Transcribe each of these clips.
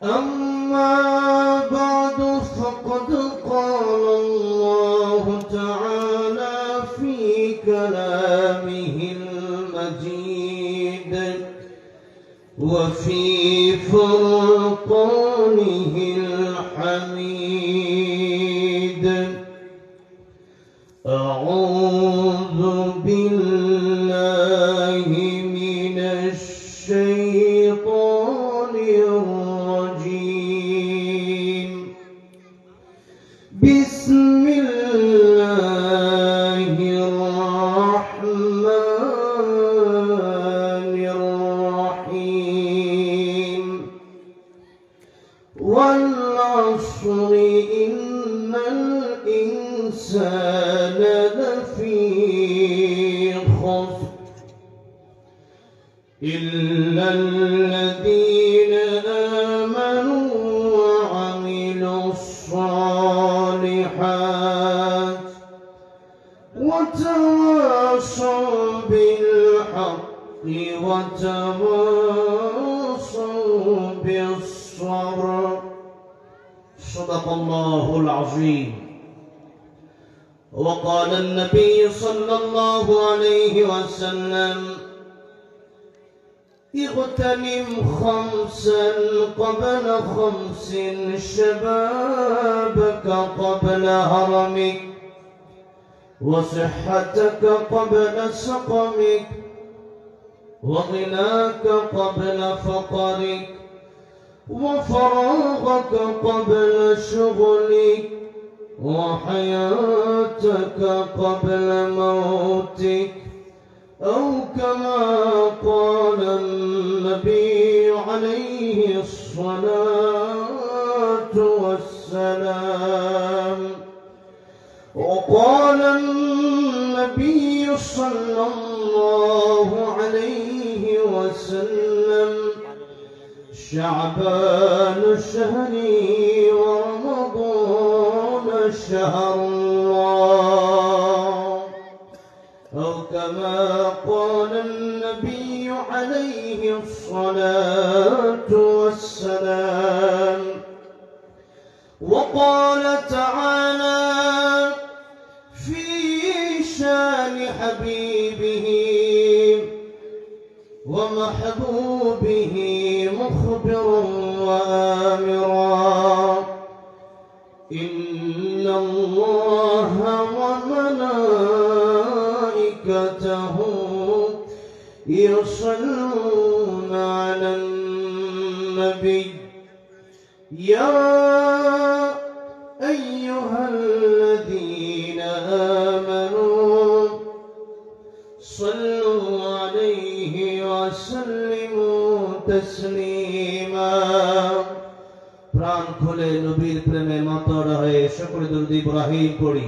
Um وتواصوا بالحق وتواصوا بالصبر. صدق الله العظيم. وقال النبي صلى الله عليه وسلم اغتنم خمسا قبل خمس شبابك قبل هرمك وصحتك قبل سقمك وغناك قبل فقرك وفراغك قبل شغلك وحياتك قبل موتك أو كما قال النبي عليه الصلاة والسلام. وقال النبي صلى الله عليه وسلم شعبان شهري ورمضان شهر الله. كما قال النبي عليه الصلاة والسلام وقال تعالى في شان حبيبه ومحبوبه مخبرا وآمرا يصلون على النبي يا أيها الذين آمنوا صلوا عليه وسلموا تسليما প্রাণ খুলে নবীর প্রেমে মাতোয়ারা হয়ে সকলে দুরুদ ইব্রাহিম পড়ি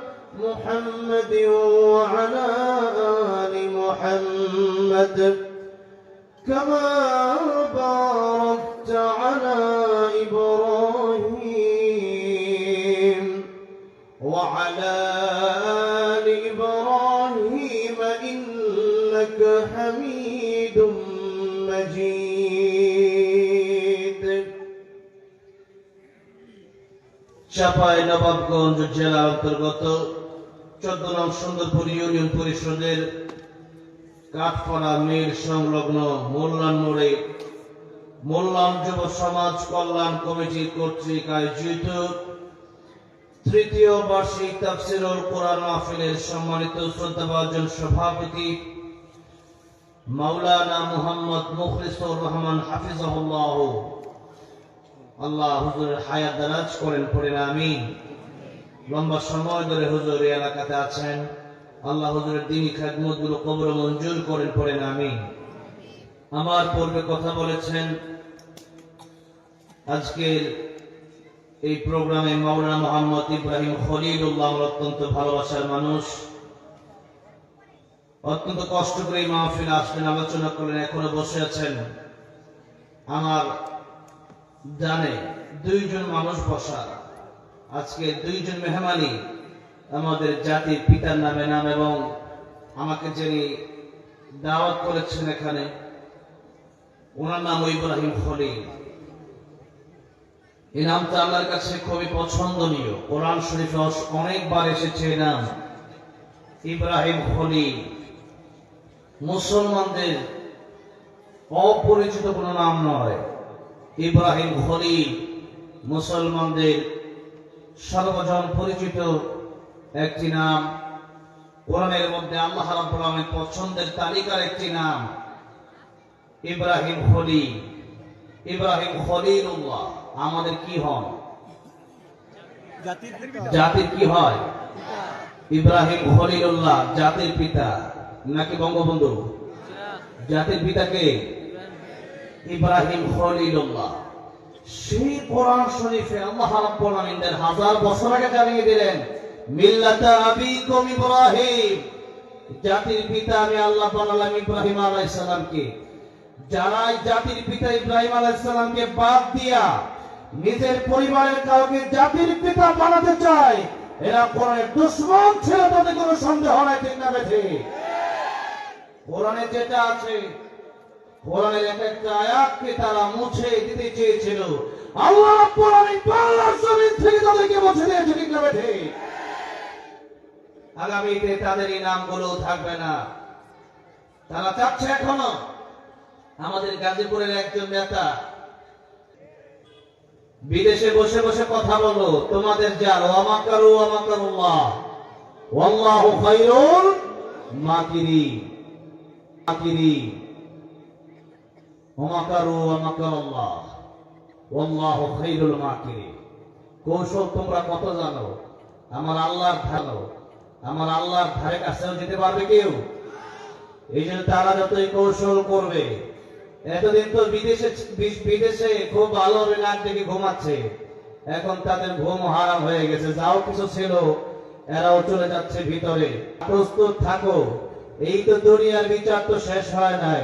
محمد وعلى آل محمد كما باركت على إبراهيم وعلى آل إبراهيم إنك حميد مجيد চাপাই নবাবগঞ্জ জেলা অন্তর্গত চোদ্দ নং সুন্দরপুর ইউনিয়ন পরিষদের কাঠপাড়া মিল সংলগ্ন মোল্লান মোড়ে মোল্লান যুব সমাজ কল্যাণ কমিটি কর্তৃক আয়োজিত তৃতীয় বার্ষিক তাফসিরুল কোরআন মাহফিলের সম্মানিত শ্রদ্ধাভাজন সভাপতি মাওলানা মুহাম্মদ মুখলিসুর রহমান হাফিজাহুল্লাহ। আল্লাহ হুজুরের হায়াত দারাজ করেন, পড়েন, আমিন। লম্বা সময় ধরে হুজুর এলাকাতে আছেন। আল্লাহ হুজুরের দিনী খাদমতগুলো কবর মঞ্জুর করেন, পড়েন, আমিন। আমার পূর্বে কথা বলেছেন, আজকের এই প্রোগ্রামে মাওলানা মোহাম্মদ ইব্রাহিম খলিলুল্লাহ অত্যন্ত ভালোবাসার মানুষ। অত্যন্ত কষ্ট করে এই মাহফিল আসলেন, আলোচনা করলেন, এখনও বসে আছেন। আমার জানে দুইজন মানুষ বসা। আজকে দুইজন মেহমানি আমাদের জাতির পিতার নামে নাম এবং আমাকে যিনি দাওয়াত করেছেন এখানে, ওনার নাম ইব্রাহিম খলিল। এই নামটা আমার কাছে খুবই পছন্দনীয়। কোরআন শরীফে অনেকবার এসেছে নাম। ইব্রাহিম খলিল। মুসলমানদের অপরিচিত কোনো নাম নয়। ইব্রাহিম খলিল মুসলমানদের সর্বজন পরিচিত একটি নাম। কোরআনের মধ্যে আল্লাহ রাব্বুল আলামিন পছন্দের তালিকার একটি নাম ইব্রাহিম খলিল। ইব্রাহিম খলিলুল্লাহ আমাদের কি হন? জাতির পিতা। জাতির কি হয়? ইব্রাহিম খলিলুল্লাহ জাতির পিতা। নাকি বঙ্গবন্ধু? জাতির পিতাকে ইব্রাহিম খলিলুল্লাহ। সেই কোরআন শরীফে আল্লাহ রাব্বুল আলামিন হাজার বছর আগে জানিয়ে দিলেন, মিল্লাতা আবিকুম ইব্রাহিম। জাতির পিতা আমি আল্লাহ বানালাম ইব্রাহিম আলাইহিস সালামকে যারা জাতির পিতা ইব্রাহিম আলাইহিস সালামকে বাদ দিয়া নিজের পরিবারের কাউকে জাতির পিতা বানাতে চায়, এরা কোরআনের দুশ্মন ছিল তাতে কোনো সন্দেহ নাই, ঠিক না বেঠে? কোরআনে যেটা আছে কোরআনের এক একটা আয়াতকে তারা মুছে দিতে চেয়েছিল? আল্লাহ রাব্বুল আলামিন বাংলার জমিন থেকে তাদেরকে মুছে দিয়েছে, ঠিক না বেঠে? আগামীতে তাদের এই নামগুলো থাকবে না। তারা চাচ্ছে এখনও। আমাদের গাজীপুরের একজন নেতা, বিদেশে বসে বসে কথা বলো তোমাদের যার ওয়ামাকারু ওয়ামাকারুল্লাহ ওয়াল্লাহু খায়রুল মাকিরিন মাকিরিন ওয়ামাকারু ওয়ামাকারুল্লাহ ওয়াল্লাহু খায়রুল মাকিরিন কৌশল তোমরা কত জানো? আমার আল্লাহর ভালো আমার আল্লাহর ধারে কাছেও যেতে পারবে কেউ? এই জন্য তারা যতই কৌশল করবে, এতদিন তো বিদেশে বিদেশে খুব ভালো থেকে ঘুমাচ্ছে। এখন তাদের ঘুম হারাম হয়ে গেছে। যাও, কিছু ছিল, এরাও চলে যাচ্ছে ভিতরে। প্রস্তুত থাকো। এই তো দুনিয়ার বিচার তো শেষ হয় নাই।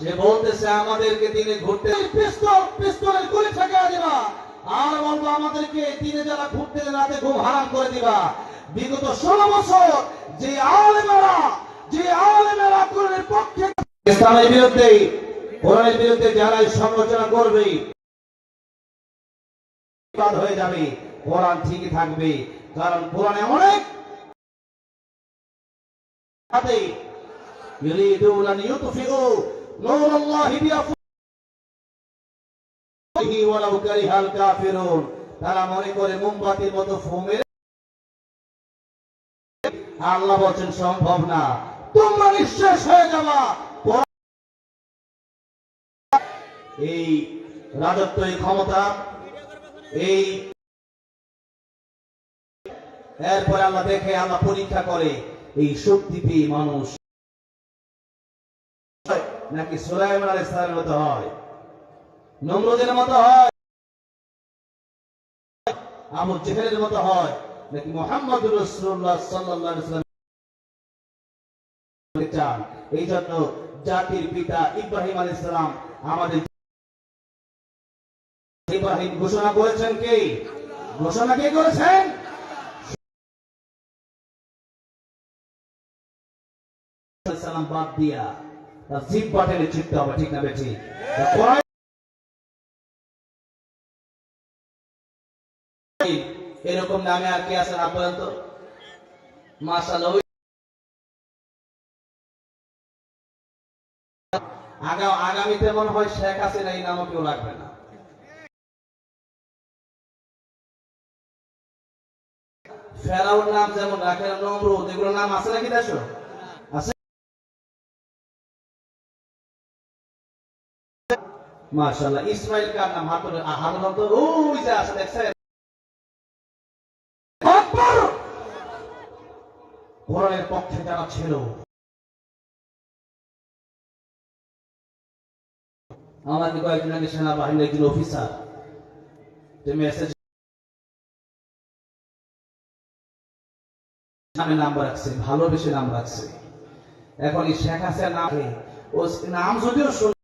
সে বলতেছে, আমাদেরকে তিনি ঘুরতে পিস্তল, পিস্তলের গুলি ঠেকা দিবা। আর বলব, আমাদেরকে তিনি যারা ঘুরতে রাতে খুব হারাম করে দিবা। বিগত ষোলো বছর যে আলেমেরা যে আলেমেরা কোরআনের পক্ষে ইসলামের বিরুদ্ধে, কোরআনের বিরুদ্ধে যারা সমালোচনা করবে হয়ে যাবে, কোরআন ঠিকই থাকবে। কারণ কোরআনে অনেক হাতে ইউরিদুন আন ইউতফিউ نور الله بأفواههم ولو كره الكافرون তারা মনে করে মোমবাতির মতো ফোমের আল্লাহ বলছেন সম্ভব না তোমরা নিঃশেষ হয়ে যাবা এই রাজত্ব এই ক্ষমতা এই এরপরে আল্লাহ দেখে আল্লাহ পরীক্ষা করে এই শক্তি পেয়ে মানুষ নাকি সুলাইমান আলাইহিস সালামের মতো হয়? নমরুদের মতো হয়? আবু জেহেলের মতো হয়? নাকি মোহাম্মদুর রাসূলুল্লাহ সাল্লাল্লাহু চান? এই জন্য জাতির পিতা ইব্রাহিম আলাইহিস সালাম আমাদের ইব্রাহিম ঘোষণা করেছেন কে? ঘোষণা কে করেছেন? সালাম বাদ দিয়া বাটেনে হবে ঠিক না এরকম নামে আর কে আছেন আপনার আগামীতে মনে হয় শেখ হাসিনা এই নামও কেউ লাগবে না। ফেরাউন নাম যেমন রাখেন নমরুদ এগুলো নাম আছে নাকি দেশো? মাশাআল্লাহ। ইসমাইল কার নাম? হাতুর ওই যে আছে দেখছেন! কোরআনের পক্ষে যারা ছিল আমাকে কয়েকদিন আগে সেনাবাহিনীর একজন অফিসার মেসেজ নামে নাম রাখছে, ভালোবেসে নাম রাখছে। এখন শেখ হাসিনা নামে ও নাম যদিও শুনে